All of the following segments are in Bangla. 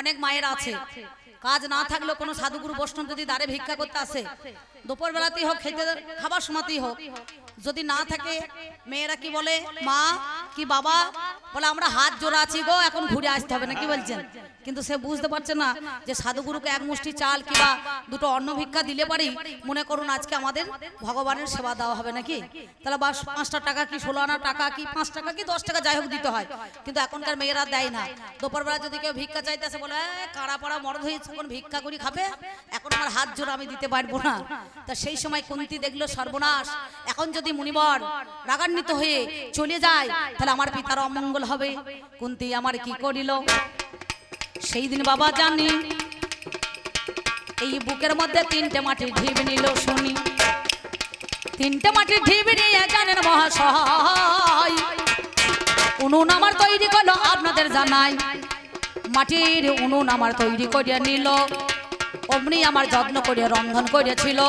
অনেক মায়ের আছে। কাজ না থাকলেও কোনো সাধুগুরু বৈষ্ণব যদি দ্বারে ভিক্ষা করতে আসে, দুপুরবেলাতেই হোক, খেতে খাবার সময়তেই হোক যদি না থাকে মেয়েরা কি বলে মা কি বাবা? বলে আমরা হাত জোড়া আছি গো এখন ঘুরে আসতে হবে না কি বলছেন? কিন্তু সে বুঝতে পারছে না যে সাধুগুরুকে এক মুষ্টি চাল কিবা দুটো অন্ন ভিক্ষা দিলে পারি মনে করুন আজকে আমাদের ভগবানের সেবা দেওয়া হবে নাকি? তাহলে বাস পাঁচটা টাকা কি ষোলো আনা টাকা কি পাঁচ টাকা কি দশ টাকা যাই হোক দিতে হয়। কিন্তু এখনকার মেয়েরা দেয় না। দুপুরবেলা যদি কেউ ভিক্ষা চাইতেছে বলে "এ, কাড়া পাড়া মরদ হয়েছে এখন ভিক্ষা করি খাবে? এখন আমার হাত জোড়া আমি দিতে পারব না। তা সেই সময় কুন্তি দেখল সর্বনাশ। এখন যদি মুনিবর রাগান্বিত হয়ে চলে যায়, তাহলে আমার পিতার অমঙ্গল হবে। কুন্তি আমার কি করিল? সেই দিন বাবা জানি, এই বুকের মধ্যে তিনটে মাটির ঢিব নিল শুনি। তিনটে মাটির ঢিব নিয়ে জানেন মহাশয়, উনুন আমার তৈরি করল আপনাদের জানাই। মাটির উনুন আমার তৈরি করিয়া নিল, অমনি আমার যত্ন করিয়া রন্ধন করিয়াছিল।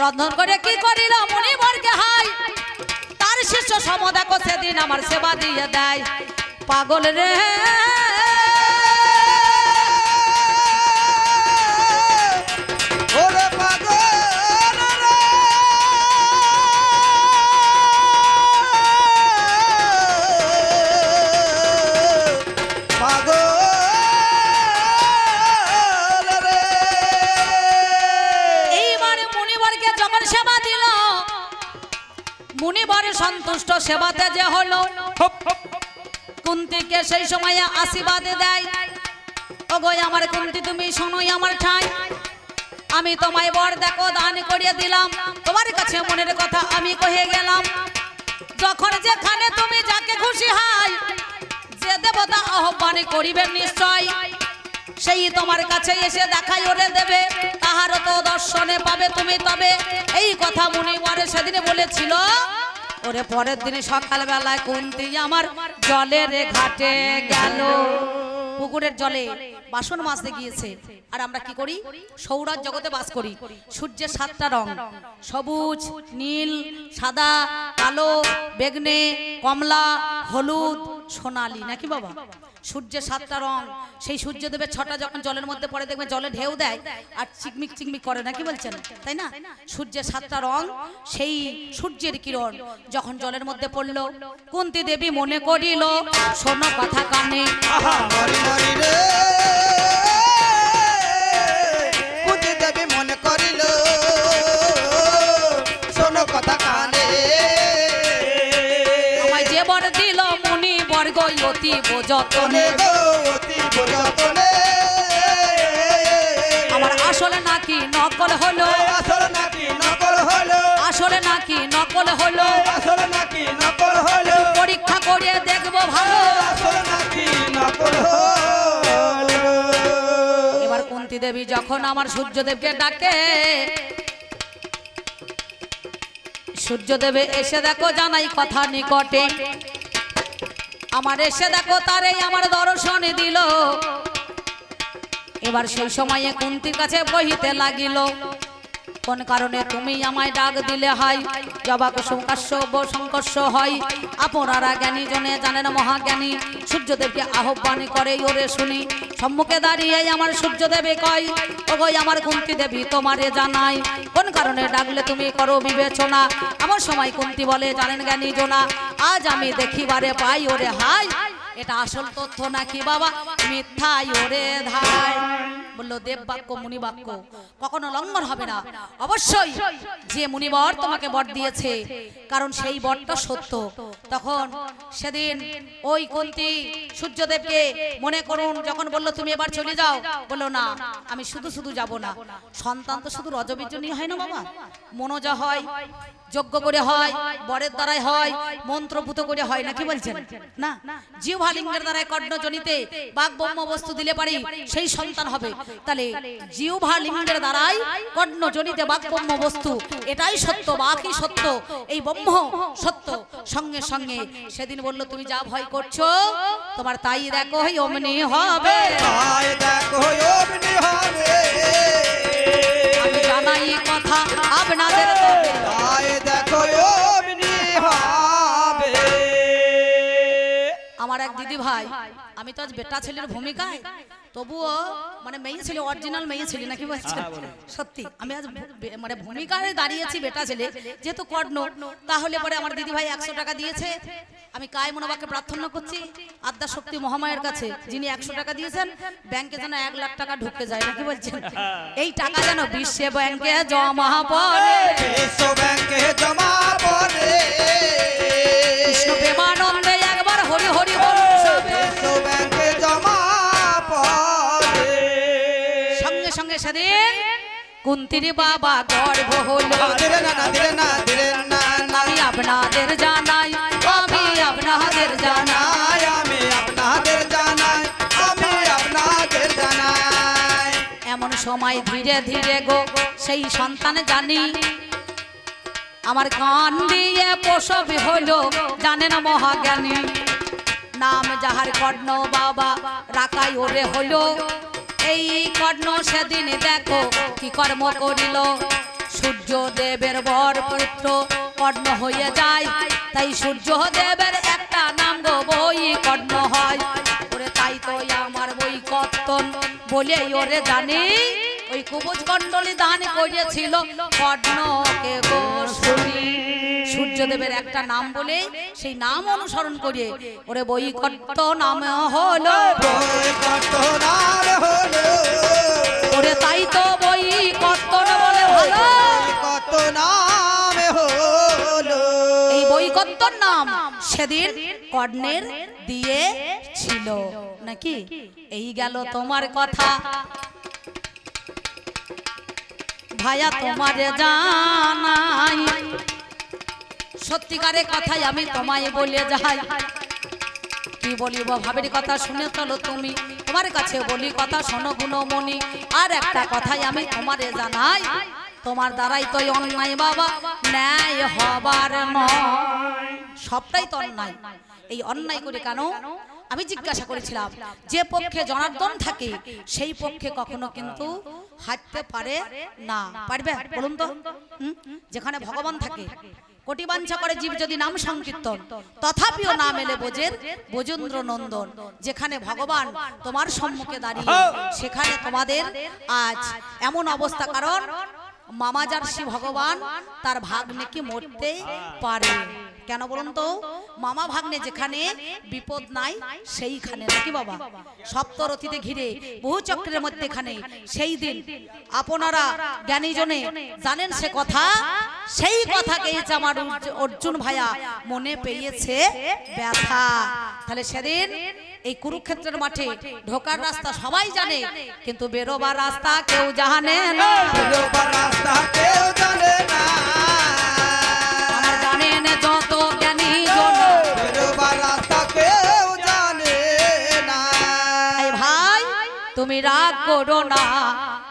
রন্ধন করে কি করিল? মনি বর্গে হাই। তার শিষ্য সমদা কষে দিন আমার সেবা দিয়ে দেয়। পাগল রে। মুনিবর সন্তুষ্ট সেবাতে যে হলো কুন্তিকে সেই সময় আশীর্বাদ দেয়। ওগো আমার কুন্তি তুমি শোনোই আমার ঠাই। আমি তোমায় বর দেখো দান করিয়ে দিলাম। তোমার কাছে মনের কথা আমি কহে গেলাম। যখন যেখানে তুমি যাকে খুশি হয় যে দেবতা আহ্বান করিবে নিশ্চয়। সেই তোমার কাছে এসে দেখাই ওরে দেবে। তাহারও তো দর্শনে পাবে তুমি তবে। এই কথা মনে পরে সেদিনে বলেছিল ওরে পরের দিনে সকালবেলায় কুন্তি আমার জলের ঘাটে গেল। পুকুরের জলে বাসন মাজতে গিয়েছে। আর আমরা কি করি? সৌরাজ জগতে বাস করি। সূর্যের সাতটা রং। সবুজ, নীল, সাদা, কালো, বেগনে, কমলা, হলুদ, সোনালি। নাকি বাবা? সূর্যের সাতটা রং। সেই সূর্যদেবের ছটা, যখন জলের মধ্যে পড়ে দেখবে জলে ঢেউ দেয় আর চিকমিক চিকমিক করে, নাকি বলছেন? তাই না? সূর্যের সাতটা রং, সেই সূর্যের কিরণ যখন জলের মধ্যে পড়ল, কুন্তি দেবী মনে করিল, শোনো কথা কানে। বর্গ অতি বোজতনে তনে গো অতি যতনে। আমার আসলে নাকি নকল হলো? আসল নাকি নকল হলো? আসলে নাকি নকল হলো? আসল নাকি নকল হলো? পরীক্ষা করে দেখব ভালো। আসল নাকি নকল হলো? এবার কুন্তি দেবী যখন আমার সূর্যদেবকে ডাকে সূর্যদেবে এসে দেখো জানাই কথা নিকটে। আমার এসে দেখো তারে আমার দর্শনে দিল। এবার সেই সময়ে কুন্তির কাছে বহিতে লাগিল। কোন কারণে তুমি আমায় ডাক দিলে হয় জবা কুসুম কাশ্যপ সংকর্ষ হয় আপনারা জ্ঞানী জনে জানেন মহাজ্ঞানী, সূর্যদেবকে আহ্বান করে ওরে শুনি। সম্মুখে দাঁড়িয়ে আমার সূর্যদেবে কয় ওগোই আমার কুন্তি দেবী, তোমারে জানাই, কোন কারণে ডাকলে তুমি করো বিবেচনা? আমার সময় কুন্তি বলে, জানেন জ্ঞানী জোনা, আজ আমি দেখি দেখিবারে পাই ওরে হাই। এটা আসল তথ্য নাকি বাবা? মিথ্যাই ওরে ধাই। বলল দেব বাক্য মুনি বাক্য কখনো লঙ্ঘন হবে না। অবশ্যই যে মুনিবর তোমাকে বর দিয়েছে, কারণ সেই বরটা সত্য। তখন সেদিন ওই কুন্তি সূর্যদেবকে মনে করুন, যখন বলল, তুমি এবার চলে যাও, বলল, না, আমি শুধু শুধু যাব না। সন্তান তো শুধু রজবীজনই হয় না বাবা। মনোজা হয় যজ্ঞ করে হয় বরের দ্বারাই হয় মন্ত্রভূত করে হয় না কি বলছেন? না জিহ্বালিঙ্গের দ্বারাই কর্ণজনিতে বাঘ ব্রহ্ম বস্তু দিলে পারি সেই সন্তান হবে। তাহলে জিহ্বালিঙ্গের দ্বারাই কর্ণজনিতে বাঘ ব্রহ্ম বস্তু এটাই সত্য বাকি সত্য এই ব্রহ্ম সত্য। সঙ্গে সঙ্গে সেদিন বলল তুমি যা ভয় করছ তোমার তাই দেখো অমনি হবে। আমি জানাই কথা আপনাদের তবে। দিদি ভাই আমি তো আজ বেটা ছেলের ভূমিকায় তবুও মানে মেয়ে ছেলে অরিজিনাল মেয়ে ছেলে নাকি বলছেন? সত্যি আমি আজ মানে ভূমিকায় দাঁড়িয়েছি বেটা ছেলে যেহেতু কর্ণ তাহলে পরে আমার দিদি ভাই একশো টাকা দিয়েছে। আমি কায় মনোবাকে প্রার্থনা করছি আদ্যা শক্তি মহামায়ের কাছে যিনি একশো টাকা দিয়েছেন ব্যাংকে যেন এক লাখ টাকা ঢুকে যায় নাকি বলছেন? এই টাকা যেন বিশ্বে ব্যাংকে জমা পড়ে। বিশ্ব ব্যাংকে জমা পড়ে। কৃষ্ণ প্রেমানন্দে একবার হরি হরি বল। বিশ্ব ব্যাংকে সঙ্গে সেদিন কুন্তির বাবা গর্ভ হলো। না না না না না। আমি আপনাদের জানাই আমি আপনাদের জানাই। জানাই আমি আপনাদের জানাই আমি আপনাদের জানাই। এমন সময় ধীরে ধীরে গো সেই সন্তান জানি। আমার কান দিয়ে প্রসব হলো জানেন মহাজ্ঞানী। নাম যাহার কর্ণ বাবা রাকাই ওরে হলো। এই কর্ণ সেদিন দেখো কি কর্ম করিল। সূর্য দেবের বর পুত্র কর্ণ হয়ে যায়। তাই সূর্য দেবের একটা নাম গো বই কর্ণ হয়। ওরে তাই তো আমার বই কর্তন বলে ওরে জানি। ওই কুবুজ কণ্ডলী দান করেছিল কর্ণকে গো শুনি। সূর্যদেবের একটা নাম বলে সেই নাম অনুসরণ করে ওরে বই কর্ত নাম হলো বৈকত্যর নাম। সেদিন কর্ণের দিয়ে ছিল। নাকি? এই গেল তোমার কথা। ভাইয়া তোমার জানাই। সত্যিকারের কথাই আমি তোমায় বলে যাই। কি বলিব ভাবের কথা শুনে চলো তুমি। তোমার কাছে বলি কথা শোনো গুণমণি। আর একটা কথাই আমি তোমারে জানাই। তোমার দ্বারাই তো অন্যায় বাবা। ন্যায় হবার নয়। সবটাই তো অন্যায়। এই অন্যায় করে কেন? আমি জিজ্ঞাসা করেছিলাম যে পক্ষে জনার্দন থাকে সেই পক্ষে কখনো কিন্তু হাঁটতে পারে না। পারবে? বলুন তো। যেখানে ভগবান থাকে কোটি বাঞ্ছা করে জীব যদি নাম সংকীর্তন তথাপিও নাম এলে বোঝের বোজেন্দ্র নন্দন যেখানে ভগবান তোমার সম্মুখে দাঁড়িয়ে সেখানে তোমাদের আজ এমন অবস্থা। কারণ মামাজার্সি ভগবান তার ভাগ্নেকে মরতেই পারে। কেন বলুন তো? মামা ভাগ্নে যেখানে বিপদ নাই সেইখানে নাকি বাবা? সপ্তরথীতে ঘিরে বহু চক্রের মধ্যেখানে সেই দিন আপনারা জ্ঞানীজনে জানেন সে কথা? সেই কথা গেয়েছে আমার অর্জুন ভাইয়া মনে পেয়েছে ব্যথা। তাহলে সেদিন এই কুরুক্ষেত্রের মাঠে ঢোকার রাস্তা সবাই জানে কিন্তু বেরোবার রাস্তা কেউ জানে না। বেরোবার রাস্তা কেউ জানে না। তুমি রাগ করো না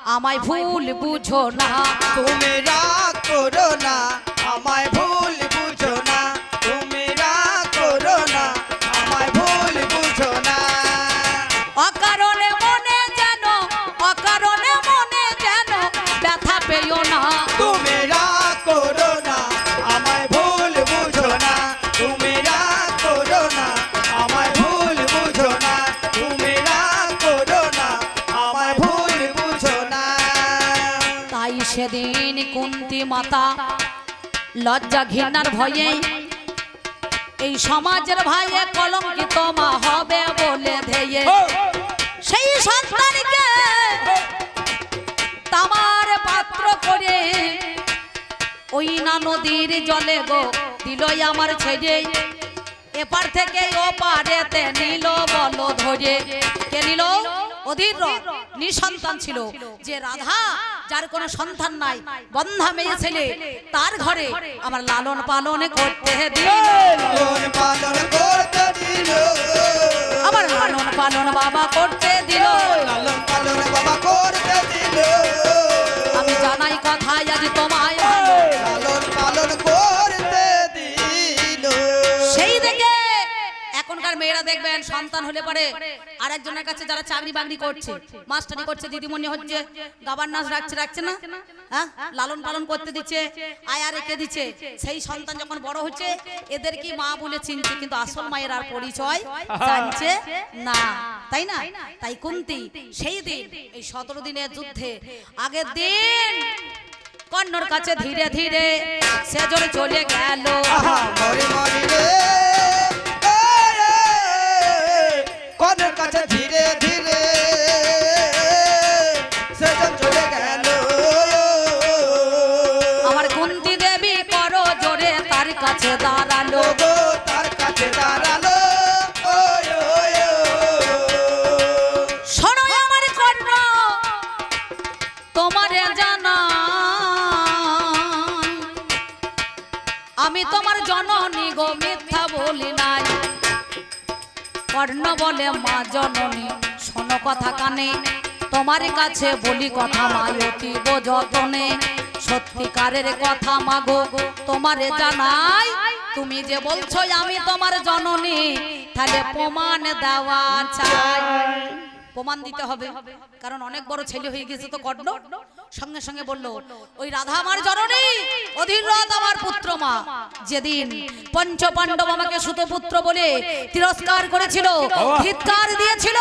আমায় ভুল বুঝো না। তুমি রাগ করো না আমায় ভুল মাতা। লজ্জা ঘৃণার ভয়ে এই সমাজের ভাইয়ে কলঙ্কিত মা হবে বলে ধেয়ে। সেই সন্তানকে তামার পাত্র করে ওই না নদীর জলে গো দিল আমার ছেড়ে। এপার থেকে ও পারেতে নিল বল ধরে। কে নিল? অধীর নিঃসন্তান ছিল যে রাধা যার কোনো সন্তান নাই বন্ধা মেয়ে ছেলে তার ঘরে আমার লালন পালন করতে দিল। লালন পালন করতে দিল। আমার লালন পালন বাবা করতে দিল। লালন পালন বাবা করতে দিল। আমি জানাই কথাই আজ তোমায় মেয়েরা দেখবেন সন্তান হলে পরে আর একজনের কাছে যারা চাকরি বাকরি করছে মাস্টারি করছে দিদিমণি হচ্ছে গভর্নান্স রাখছে রাখছে না? হ্যাঁ? লালন পালন করতে দিচ্ছে আয়া রেখে দিচ্ছে। সেই সন্তান যখন বড় হচ্ছে এদের কি মা বলে চিনছে কিন্তু আসল মায়ের আর পরিচয় জানছে না। তাই না? তাই কুন্তি সেই দিন এই সতেরো দিনের যুদ্ধে আগের দিন কর্ণর কাছে ধীরে ধীরে সেজর চলে গেল। মরি মরি কনের কাছে ধীরে কর্ণ বলে মা জননী, শোনো কথা কানে। তোমার কাছে বলি কথা মায়তি যতনে সত্যিকারের কথা মাগো তোমারে জানাই। তুমি যে বলছো আমি তোমার জননী, তাহলে প্রমাণ দেওয়া চাই। প্রমাণ দিতে হবে, কারণ অনেক বড় ছেলে হয়ে গেছে তো কর্ণ। সঙ্গে সঙ্গে বলল ওই রাধা আমার জননী অধীর রথ আমার পুত্র মা যেদিন পঞ্চ পাণ্ডব আমাকে সুতপুত্র বলে তিরস্কার করেছিল ধিৎকার দিয়েছিল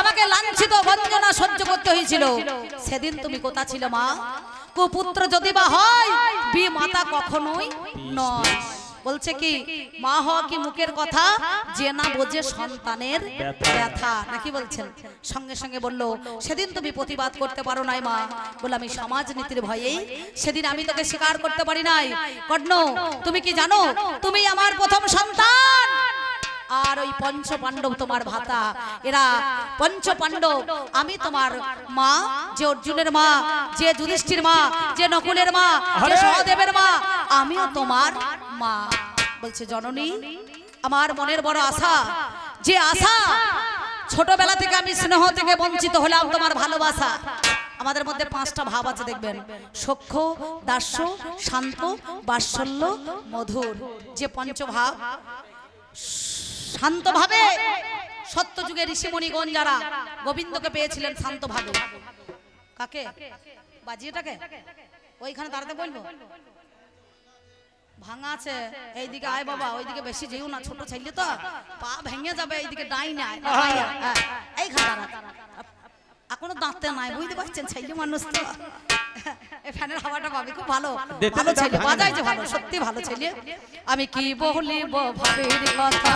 আমাকে লাঞ্ছিত বঞ্চনা সহ্য করতে হয়েছিল। সেদিন তুমি কোথা ছিল মা? কুপুত্র যদি বা হয় বি মাতা কখনোই নয়। বলছে কি মা হওয়া কি মুখের কথা? যে না বোঝে সন্তানের ব্যথা। নাকি বলছেন? সঙ্গে সঙ্গে বলল সেদিন তুমি প্রতিবাদ করতে পারো নাই মা। বলে আমি সমাজ নীতির ভয়েই সেদিন আমি তোকে স্বীকার করতে পারি নাই। কর্ণ তুমি কি জানো? তুমি আমার প্রথম সন্তান। আর ওই পঞ্চ পাণ্ডব তোমার ভাতা। এরা পঞ্চ পাণ্ডব আমি তোমার মা যে অর্জুনের মা যে যুধিষ্ঠির মা যে নকুলের মা যে সহদেবের মা আমিও তোমার মা। বলছে জননী আমার মনের বড় আশা যে আশা ছোটবেলা থেকে আমি স্নেহ থেকে বঞ্চিত হলাম তোমার ভালোবাসা। আমাদের মধ্যে পাঁচটা ভাব আছে দেখবেন। সখ্য দাস্য শান্ত বাৎসল্য মধুর। যে পঞ্চভাব শান্তভাবে সত্যযুগে ঋষিমণিগণ যারা গোবিন্দকে পেয়েছিলেন শান্তভাবে। কাকে? বাজিয়েটাকে? ওইখানে দাঁড়াতে বলব? ভাঙা আছে। এইদিকে আয় বাবা, ওইদিকে বেশি যেও না, ছোট ছেলে তো। পা ভেঙে যাবে, এইদিকে ডাই না এইখানে এখনও দাঁতে নাই বুঝতে পারছেন ছেলে মানুষ তো ফ্যানের হাওয়াটা পাবে খুব ভালো ভালো ছেলে। বাজাই যে ভালো সত্যি ভালো ছেলে আমি কি বলিব ভাবের কথা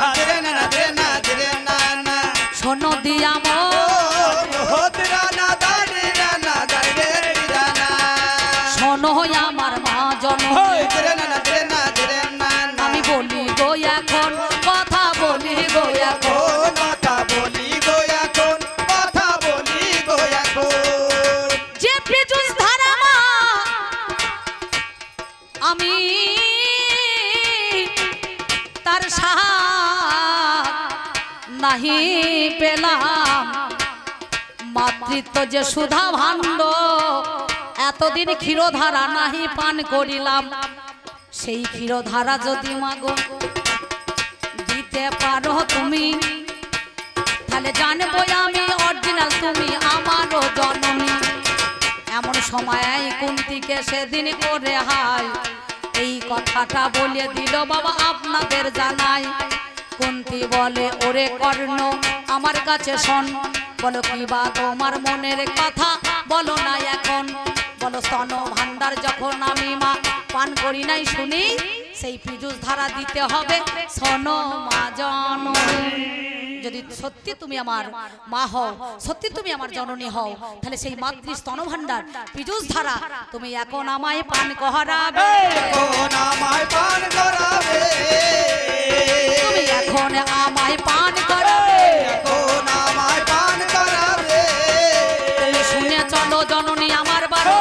শোনো দিয়া মো নাহি পেলাম মাতৃত্ব যে সুধা ভাণ্ড, এতদিন ক্ষীরধারা নাহি পান করিলাম। সেই ক্ষীরধারা যদি মাগো, দিতে পারো তুমি। তাহলে জানব আমি অরিজিনাল, তুমি আমারও জননী। এমন সময় কুন্তিকে সেদিন করে হাই এই কথাটা বলে দিল বাবা আপনাদের জানাই। কুন্তি বলে, ওরে কর্ণ, আমার কাছে শোন। বলো কি বা তোমার মনের কথা? বলো না এখন। বলো, স্তন ভান্ডার যখন আমি মা পান করি নাই শুনি? সেই পিজুস ধারা দিতে হবে। শোন মা জননী যদি সত্যি তুমি আমার মা হও সত্যি তুমি আমার জননী হও তাহলে সেই মাতৃ স্তন ভান্ডার পিজুস ধারা তুমি এখন আমায় পান করাবে। কোন আমায় পান করাবে। তুমি এখন আমায় পান করাবে। কোন আমায় পান করাবে। তুমি শুনে চলো জননী আমার বারো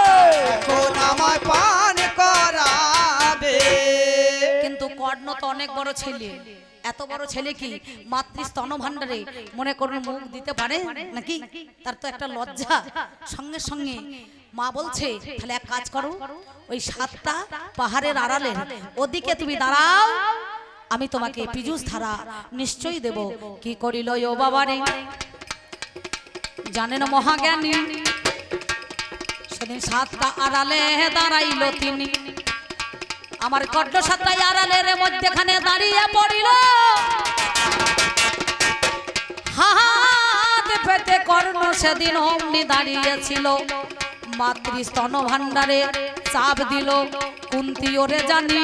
বড় ছেলে। এত বড় ছেলে কি মাতৃ স্তন ভান্ডারে মনে করুন মুখ দিতে পারে নাকি? তার তো একটা লজ্জা। সঙ্গে সঙ্গে মা বলছে তাহলে এক কাজ করো ওই সাতটা পাহাড়ের আড়ালে ওদিকে তুমি দাঁড়াও আমি তোমাকে পিজুস ধারা নিশ্চয়ই দেব। কি করিল ও বাবারে? জানেন মহাজ্ঞানী সেদিন সাতটা আড়ালে দাঁড়াইল তিনি। আমার কড্ড সাতটাই আড়ালের মধ্যেখানে দাঁড়িয়ে পড়িল। হাত কর্ণ সেদিন অমনি দাঁড়িয়েছিল। মাতৃস্তন ভাণ্ডারে চাপ দিল। কুন্তি ওরে জানি,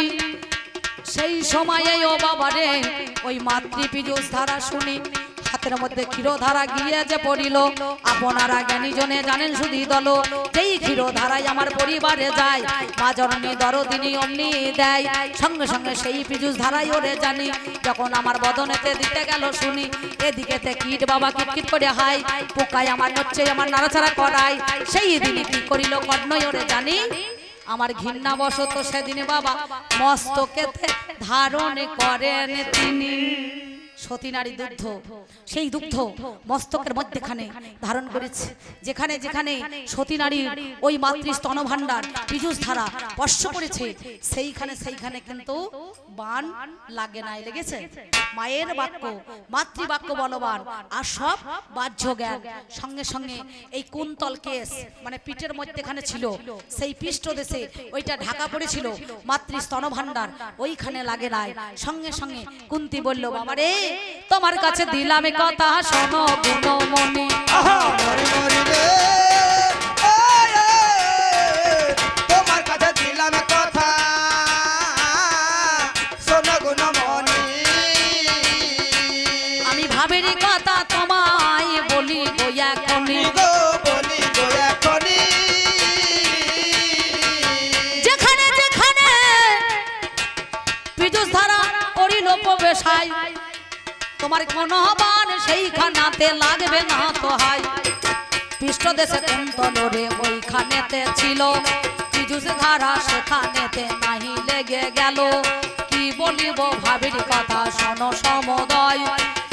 সেই সময়ে ও বাবারে, ওই মাতৃ পীযুষ ধারা শুনি। হাতের মধ্যে ক্ষীরধারা গিয়ে যে পড়িল, আপনারা জ্ঞানীজনে জানেন শুধু দল। যেই ক্ষীরধারায় আমার পরিবারে যায়, মা জননী দরদিনী অমনি দেয়। সঙ্গে সঙ্গে সেই পীযুষ ধারাই ওরে জানি, যখন আমার বদনেতে দিতে গেল শুনি এদিকেতে কীট বাবা কিটকিট করে হাই পোকায় আমার নচ্ছে আমার নাড়াচাড়া করাই সেই দিনই কি করিল কর্ণই ওরে জানি, আমার ঘৃণা বশত সেদিন বাবা মস্তকেতে ধারণ করেন তিনি। সতী নারী দুগ্ধ। সেই দুগ্ধ মস্তকের মধ্যেখানে ধারণ করেছে। যেখানে যেখানে সতী নারীর ওই মাতৃ স্তনভাণ্ডার পীযুষ ধারা স্পর্শ করেছে। সেইখানে সেইখানে কিন্তু বান লাগে নাই লেগেছে। মায়ের বাক্য মাতৃবাক্য বলবান। আর সব বাহ্য জ্ঞান। সঙ্গে সঙ্গে এই কুন্তল কেস মানে পিঠের মধ্যেখানে ছিল। সেই পৃষ্ঠ দেশে ওইটা ঢাকা পড়েছিল। মাতৃ স্তনভাণ্ডার। ওইখানে লাগে নাই। সঙ্গে সঙ্গে কুন্তি বলল বাবা রে তোমার কাছে দিলাম কথা শোনো গুণমণি। আহা! তোমার কোন বান সেইখানাতে লাগবে না তো হাই। পৃষ্ঠ দেশে কুন্তলরে ওইখানেতে ছিল। বিদ্যুৎ ধারা সেখানেতে নাহি লেগে গেল। কি বলিব ভাবির কথা শোনো সমদয়।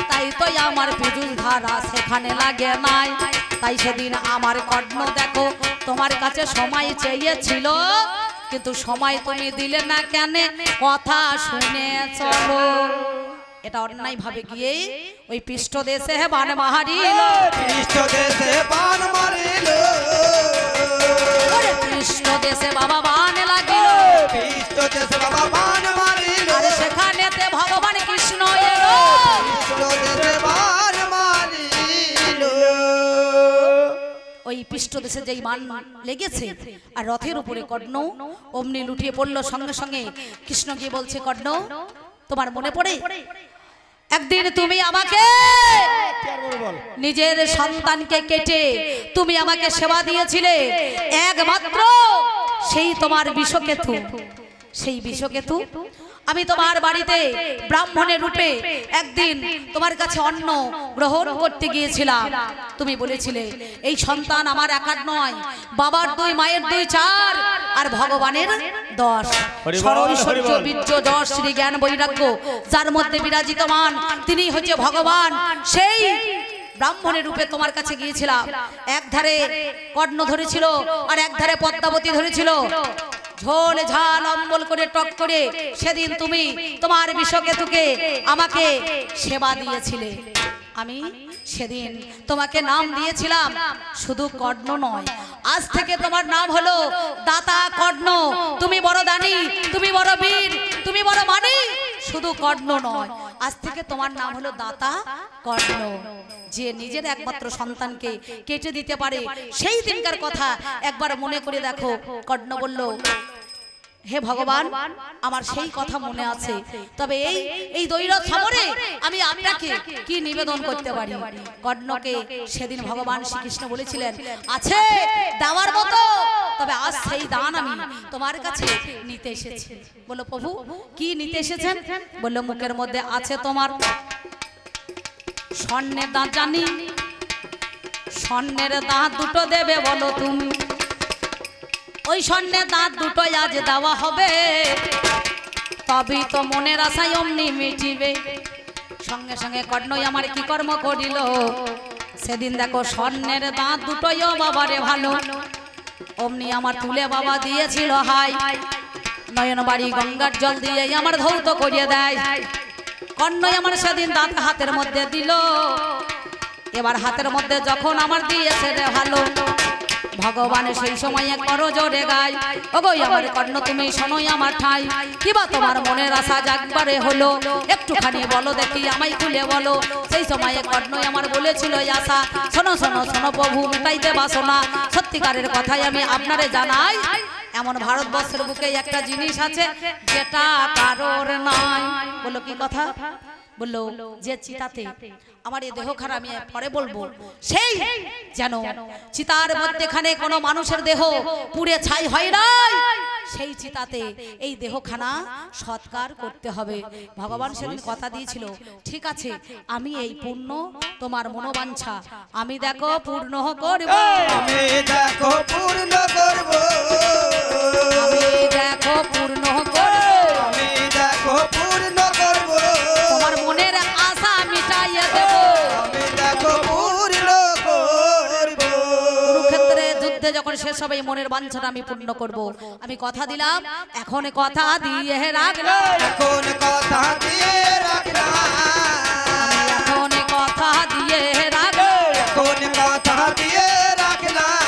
তাই তো আমার বিদ্যুৎ ধারা সেখানে লাগে নাই। তাই সেদিন আমার কর্ণ দেখো, তোমার কাছে সময় চেয়েছিল। কিন্তু সময় তুমি দিলে না কেন, কথা শুনে চলো। এটা অন্যায় ভাবে গিয়ে ওই পৃষ্ঠ দেশে বান মাহারিল। পৃষ্ঠ দেশে বান মারিল। পৃষ্ঠ দেশে বাবা বান লাগিল। পৃষ্ঠ দেশে বাবা বান মারিল। আর সেখানেতে ভগবান কৃষ্ণ এলো। পৃষ্ঠ দেশে বান মারিল। ওই পৃষ্ঠ দেশে যেই মান লেগেছে আর রথের উপরে কর্ণ অমনি লুটিয়ে পড়ল সঙ্গে সঙ্গে। কৃষ্ণ গিয়ে বলছে কর্ণ তোমার মনে পড়ে? একদিন তুমি আমাকে নিজের সন্তানকে কেটে তুমি আমাকে সেবা দিয়েছিলে। একমাত্র সেই তোমার বিষকেতু। সেই বিষকেতু আমি তোমার বাড়িতে ব্রাহ্মণের রূপে একদিন তোমার কাছে অন্ন গ্রহণ করতে গিয়েছিলাম। তুমি বলেছিলে এই সন্তান আমার একার নয় বাবার দুই মায়ের দুই চার আর ভগবানের দশ। সরৈশ্বর্য বীর্য যশ শ্রী জ্ঞান বৈরাগ্য যার মধ্যে বিরাজিতমান তিনি হচ্ছে ভগবান। সেই ব্রাহ্মণের রূপে তোমার কাছে গিয়েছিলাম। এক ধারে কর্ণ ধরেছিল আর এক ধারে পদ্মাবতী ধরেছিল। ঝোল, ঝাল, অম্বল করে, টক করে সেদিন তুমি তোমার বিষকেতুকে আমাকে সেবা দিয়েছিলে। আমি সেদিন তোমাকে নাম দিয়েছিলাম শুধু কর্ণ নয়। আজ থেকে তোমার নাম হলো দাতা কর্ণ। তুমি বড় দানি, তুমি বড় বীর, তুমি বড় মানি, শুধু কর্ণ নয়। আজ থেকে তোমার নাম হলো দাতা কর্ণ। যে নিজের একমাত্র সন্তানকে কেটে দিতে পারে, সেই দিনকার কথা একবার মনে করে দেখো। কর্ণ বলল হে ভগবান আমার সেই কথা মনে আছে। তবে এই এই দৈরথ সমরে আমি আপনাকে কি নিবেদন করতে পারি? কর্ণকে সেদিন ভগবান শ্রীকৃষ্ণ বলেছিলেন আছে দেওয়ার মতো তবে আজ সেই দান আমি তোমার কাছে নিতে এসেছি। বলো প্রভু কি নিতে এসেছেন? বলল মুখের মধ্যে আছে তোমার স্বর্ণের দাঁত জানি। স্বর্ণের দাঁত দুটো দেবে বলো তুমি। ওই স্বর্ণের দাঁত দুটো আজ দেওয়া হবে। তবেই তো মনের আশায় অমনি মিটিবে। সঙ্গে সঙ্গে কর্ণই আমার কি কর্ম করিল? সেদিন দেখো স্বর্ণের দাঁত দুটোইও বাবারে ভালো। অমনি আমার তুলে বাবা দিয়েছিল হাই। নয়ন বাড়ি গঙ্গার জল দিয়ে আমার ধৌত করিয়ে দেয়। কর্ণই আমার সেদিন দাঁত হাতের মধ্যে দিল। এবার হাতের মধ্যে যখন আমার দিয়েছে রে ভালো। ভগবানের সেই সময়ে করো জোরে গাই। ওগোই আমার কর্ণ, তুমি শোনোই আমার ঠাই। কিবা তোমার মনের আশা জাগবারে হলো? একটুখানি বলো দেখি, আমায় খুলে বলো। সেই সময়ে কর্ণই আমার বলেছিল আশা। শোনো শোনো শোনো প্রভু, মেটাইতে বাসনা। সত্যিকারের কথাই আমি আপনারে জানাই। এমন ভারতবর্ষের বুকে একটা জিনিস আছে, যেটা কারোর নাই। বলো কি কথা? বলল যে চিতাতে আমার এই দেহ খারাপ আমি পরে বলব। সেই যেন চিতার মধ্যেখানে কোনো মানুষের দেহ পুড়ে ছাই হয় নাই। সেই চিতাতে এই দেহখানা সৎকার করতে হবে। ভগবান সেদিন কথা দিয়েছিল ঠিক আছে আমি এই পূর্ণ তোমার মনোবাঞ্ছা। আমি দেখো পূর্ণ করব। আমি দেখো পূর্ণ করব। আমি দেখো পূর্ণ করব শেষ হবে মনের বাঞ্ছনা আমি পূর্ণ করব। আমি কথা দিলাম এখন কথা দিয়ে রাখলাম। এখন কথা দিয়ে রাখলাম। আমি এখন কথা দিয়ে রাখলাম। এখন কথা দিয়ে রাখলাম।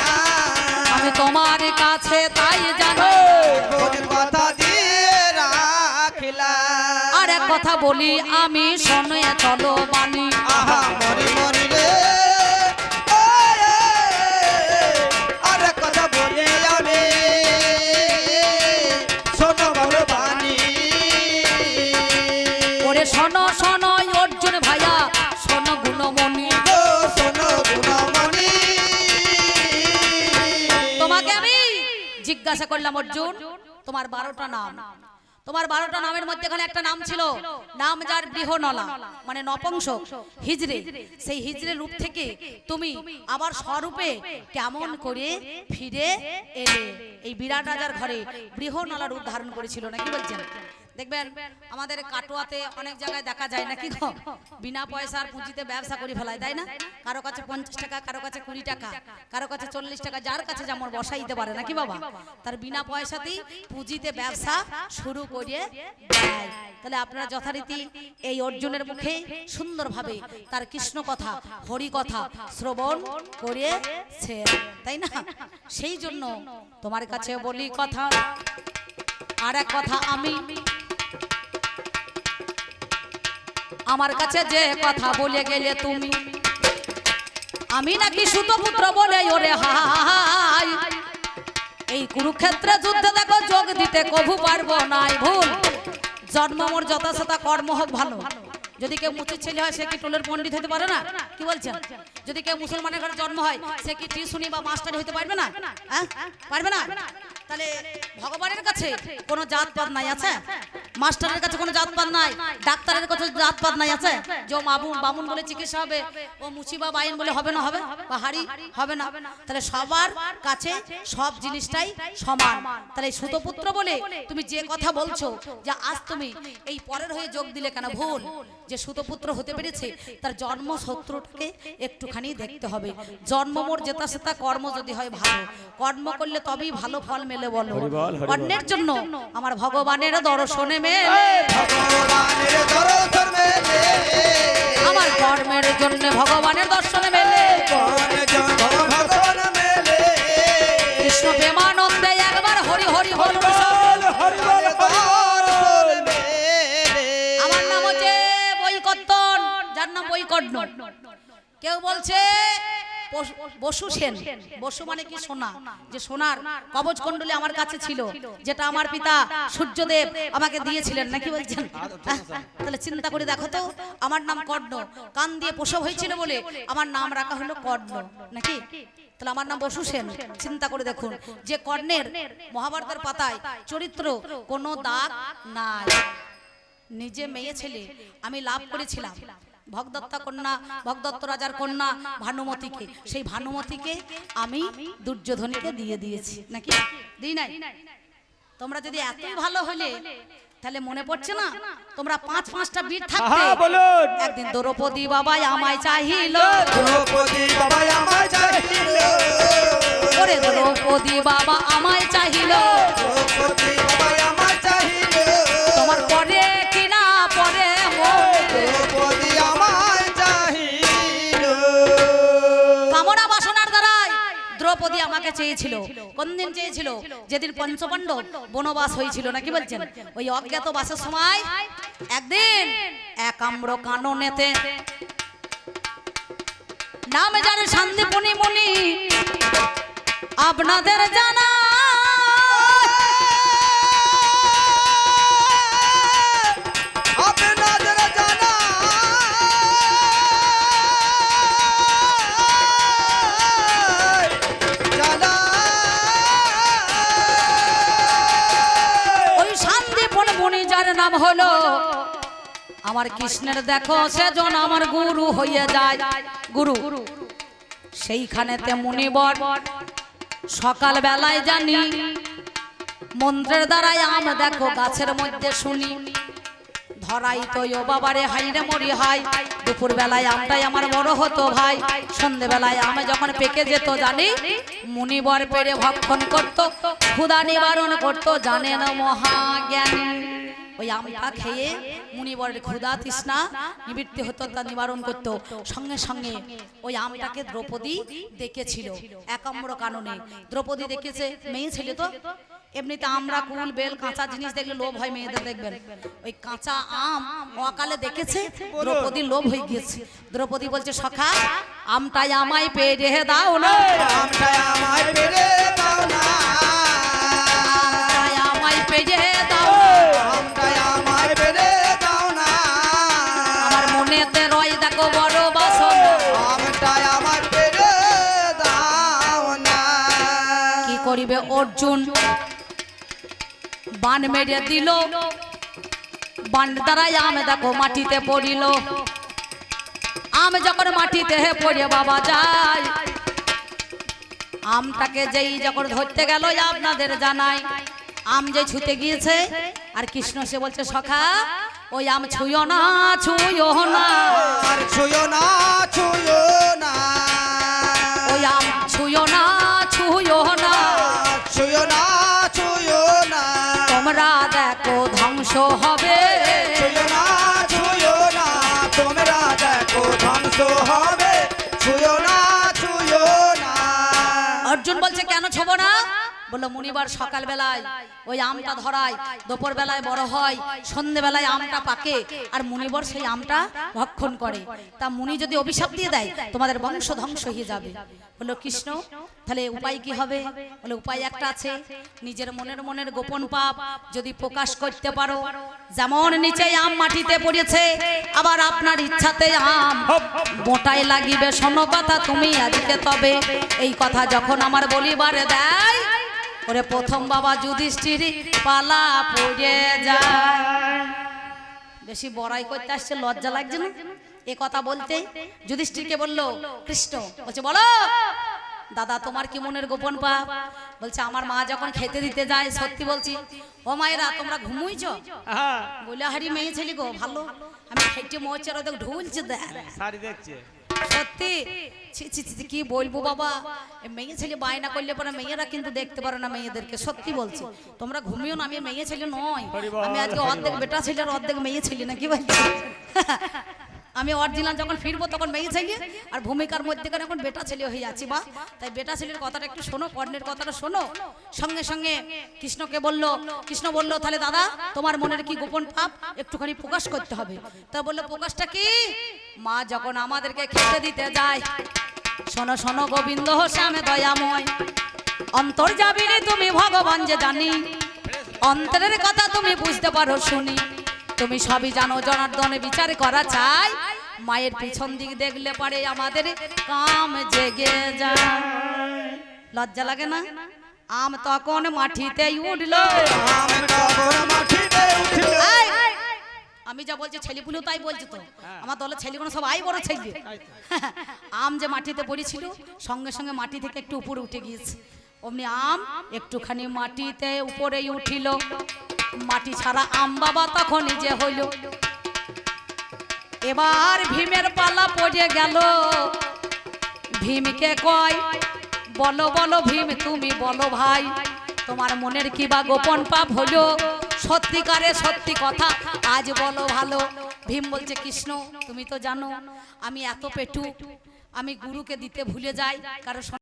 আমি তোমার কাছে তাই জানো। এখন কথা দিয়ে রাখলাম। আর এক কথা বলি আমি শোনে চলো বাণী। আহা মরি মরি ওরে শোনো শোনো অর্জুন ভাইয়া শোনো গুণমণি। শোনো গুণমণি। তোমাকে আমি জিজ্ঞাসা করলাম অর্জুন তোমার বারোটা নাম। তোমার বারোটা নামের মধ্যে এখানে একটা নাম ছিল নাম যার বৃহনলা মানে নপংস হিজড়ে। সেই হিজড়ে রূপ থেকে তুমি আবার স্বরূপে কেমন করে ফিরে এলে? এই বিরাট রাজার ঘরে বৃহনলা রূপ ধারণ করেছিল নাকি বলছেন? দেখবেন, আমাদের কাটোয়াতে অনেক জায়গায় দেখা যায় নাকি? বিনা পয়সার পুঁজিতে ব্যবসা করে ফেলায়, তাই না? কারও কাছে পঞ্চাশ টাকা, কারও কাছে কুড়ি টাকা, কারও কাছে চল্লিশ টাকা, যার কাছে যেমন বসাইতে পারে, নাকি বাবা? তার বিনা পয়সাতেই পুঁজিতে ব্যবসা শুরু করে দেয়। তাহলে আপনারা যথারীতি এই অর্জুনের মুখে সুন্দরভাবে তার কৃষ্ণ কথা, হরি কথা শ্রবণ করেছে তাই না? সেই জন্য তোমার কাছে বলি কথা, আর এক কথা আমি আমার কাছে যে কথা বলে গেলে তুমি? আমি নাকি সুতপুত্র বলে, ওরে হাই। এই কুরুক্ষেত্রে যুদ্ধে দেখো, যোগ দিতে কভু পারব নাই, ভুল। জন্ম মোর যথাযথা কর্ম হোক ভালো। যদি কেউ মুচির ছেলে হয়, সে কি টোলের পণ্ডিত হতে পারে না? কি বলছেন? যদি কেউ মুসলমানের ঘরে জন্ম হয়, সে কি টিউশনি বা মাস্টার হতে পারবে না? হ্যাঁ? পারবে না? তাহলে ভগবানের কাছে কোনো জাতপাত নাই আছে? মাস্টারের কাছে কোনো জাতপাত নাই, ডাক্তারের কাছে জাতপাত নাই, আছে? যে মাবুন বামুন বলে চিকিৎসা হবে, ও মুচিবা বাইন বলে হবে না হবে? বা হাড়ি হবে না? তাহলে সবার কাছে সব জিনিসটাই সমান। তাহলে সুতপুত্র বলে তুমি যে কথা বলছো, যে আজ তুমি এই পরের হয়ে যোগ দিলে কেন? ভুল। যে সুতপুত্র হতে পেরেছে তার জন্ম শত্রুটাকে একটুখানি দেখতে হবে। জন্ম মোর জেতা সেতা কর্ম যদি হয় ভালো। কর্ম করলে তবেই ভালো ফল মেলে বলো। অন্যের জন্য আমার ভগবানের দর্শনে মেলে ভগবানের দর্শন মেলে। আমার কর্মের জন্য ভগবানের দর্শনে মেলে। কৃষ্ণ প্রেমানন্দে একবার হরি হরি বল হরিবল যার নাম বৈকর্ণ কেউ বলছে বসু- বসু সেন। বসু মানে কি সোনা? যে সোনার কবচ কুণ্ডলী আমার কাছে ছিল যেটা আমার পিতা সূর্যদেব আমাকে দিয়েছিলেন নাকি বলছেন? তাহলে চিন্তা করে দেখো তো আমার নাম কর্ণ। কান দিয়ে প্রসব হয়েছিল বলে আমার নাম রাখা হলো কর্ণ নাকি? তাহলে আমার নাম বসু সেন। চিন্তা করে দেখুন যে কর্ণের মহাভারতের পাতায় চরিত্র কোনো দাগ নাই। নিজে মেয়ে ছেলে আমি লাভ করেছিলাম। ভগদত্তা কন্যা ভগদত্ত রাজার কন্যা ভানুমতিকে। সেই ভানুমতিকে আমি দুর্যোধনীকে দিয়ে দিয়েছি। নাকি? দিই নাই? তোমরা যদি এতই ভালো হলে তাহলে মনে পড়ছে না? তোমরা পাঁচ পাঁচটা বীর থাকতে। হ্যাঁ, একদিন দ্রৌপদী বাবাই আমায় চাহিল। দ্রৌপদী বাবা আমায় চাহিল। ওরে দ্রৌপদী বাবা আমায় চাহিল। দ্রৌপদী আমাকে চেয়েছিল কোন দিন চেয়েছিল? যেদিন পঞ্চপাণ্ডব বনবাস হয়েছিল, নাকি বলছেন? ওই অজ্ঞাত বাসের সময়? একদিন একাম্র কাননেতে নাম জানে শান্তিপুনি মুনি আপনাদের জানা নাম হলো আমার কৃষ্ণের দেখো সেজন আমার গুরু হয়ে যায়। গুরু। সেইখানেতে মুনিবর। সকাল বেলায় জানি মন্ত্রের দ্বারাই আম দেখো গাছের মধ্যে শুনি। ধরাই তো ও বাবারে হাইরে মরি হাই দুপুর বেলায় আমটাই আমার বড় হতো ভাই। সন্ধে বেলায় আমি যখন পেকে যেত জানি মুনিবর পেরে ভক্ষণ করত। ক্ষুদা নিবারণ করত জানেন মহাজ্ঞানী। ওই আমটা খেয়ে মুনিবরের ক্ষুদা তৃষ্ণা নিবৃত্তি হতো তা নিবারণ করত। সঙ্গে সঙ্গে ওই আমটাকে দ্রৌপদী দেখেছিল। একাম্র কাননে। দ্রৌপদী দেখেছে, মেয়ে ছেলে তো। এমনিতে আমরা কুল, বেল, কাঁচা জিনিস দেখলে লোভ হয়, মেয়েদের দেখবেন। ওই কাঁচা আম অকালে দেখেছে, দ্রৌপদী লোভ হয়ে গিয়েছে। দ্রৌপদী বলছে, সখা, আমটাই আমায় পেড়ে দাও না। আমটা আমায় পেরে দাও না। অর্জুন। বান মেরে দিল। বান দ্বারাই আম দেখো মাটিতে পড়িল। আম যখন মাটিতে হে পড়ে বাবা যায়। আমটাকে যেই যখন ধরতে গেল আপনাদের জানাই। আম যে ছুতে গিয়েছে, আর কৃষ্ণ সে বলছে, সখা, ওই আম ছুঁয়ো না ছুঁয়ো না। ছুঁয়ো না, ছুঁয়ো বলল মুনিবার সকাল বেলায় ওই আমটা ধরায় দুপুর বেলায় বড় হয় সন্ধে বেলায় আমটা পাকে আর মুনিবর সেই আমটা ভক্ষণ করে। তা মুনি যদি অভিশাপ দিয়ে দেয় তোমাদের বংশ ধ্বংস হয়ে যাবে। বলল কৃষ্ণ তাহলে উপায় কি হবে? বলে উপায় একটা আছে নিজের মনের মনের গোপন পাপ যদি প্রকাশ করতে পারো যেমন নিচে আম মাটিতে পড়েছে আবার আপনার ইচ্ছাতে আম। মোটাই লাগিবে শোনো কথা তুমি আজকে তবে এই কথা যখন আমার বলিবারে দেয় ওরে প্রথম বাবা যুধিষ্ঠির পালা পড়ে যায়। বেশি বড়াই করতে আসছে লজ্জা লাগছে না? এ কথা বলতে যুধিষ্ঠিরকে বলল কৃষ্ণ। বলছে বলো দাদা তোমার কি মনের গোপন পাপ? বলছে আমার মা যখন খেতে দিতে যায় সত্যি বলছি ও মায়েরা তোমরা ঘুমুইছ? বলে হারি মেয়ে ছেলে গো ভালো। আমি খেটে মোচার ওদের ঢুলছে দেখ। দেখছে। সত্যি? ছি ছি কি বলব বাবা? মেয়ে ছেলে বায়না করলে পরে মেয়েরা কিন্তু দেখতে পারো না মেয়েদেরকে। সত্যি বলছি। তোমরা ঘুমিও না আমি মেয়ে ছেলে নয়। আমি আজকে অর্ধেক বেটা ছেলে আর অর্ধেক মেয়ে ছেলে না কি বলছি? আমি অরিজিনাল যখন ফিরবো তখন মেয়ে ছেলে আর ভূমিকার মধ্যেখানে এখন বেটা ছেলে হয়ে আছি বা? তাই বেটা ছেলের কথাটা একটু শোনো, কর্ণের কথাটা শোনো। সঙ্গে সঙ্গে কৃষ্ণকে বলল, কৃষ্ণ বলল, তাহলে দাদা, তোমার মনের কি গোপন পাপ? একটুখানি প্রকাশ করতে হবে। তা বলল, প্রকাশটা কি? মা যখন আমাদেরকে খেতে দিতে যায়, শোনো শোনো গোবিন্দ শ্যামে দয়াময়। অন্তর যাবি তুমি ভগবান যে জানি, অন্তরের কথা তুমি বুঝতে পারো শুনি। তুমি সবই জানো, জনার্দনে বিচার করা চাই। মায়ের পিছন দিক দেখলে পরে আমাদের কাম জেগে যায়। লজ্জা লাগে না? আম তখন মাটিতে উঠল। আম যা বলছি ছেলেপুলো তাই বলছি তো। আমার দলের ছেলেগুলো সব আই বড় ছেলে। আম যে মাটিতে পড়েছিল, সঙ্গে সঙ্গে মাটি থেকে একটু উপরে উঠে গিয়েছে। অমনি আম একটুখানি মাটিতে উপরেই উঠিল। মাটি ছাড়া আম বাবা তখন যে হইল। এবার ভীমের পালা পড়ে গেল। ভীমকে কয়, বলো বলো ভীম, তুমি বলো ভাই, তোমার মনের কি বা গোপন পাপ হলো সত্যিকারে সত্যি কথা, আজ বলো ভালো। ভীম বলছে, কৃষ্ণ, তুমি তো জানো, আমি এত পেটু, আমি গুরুকে দিতে ভুলে যাই, কারও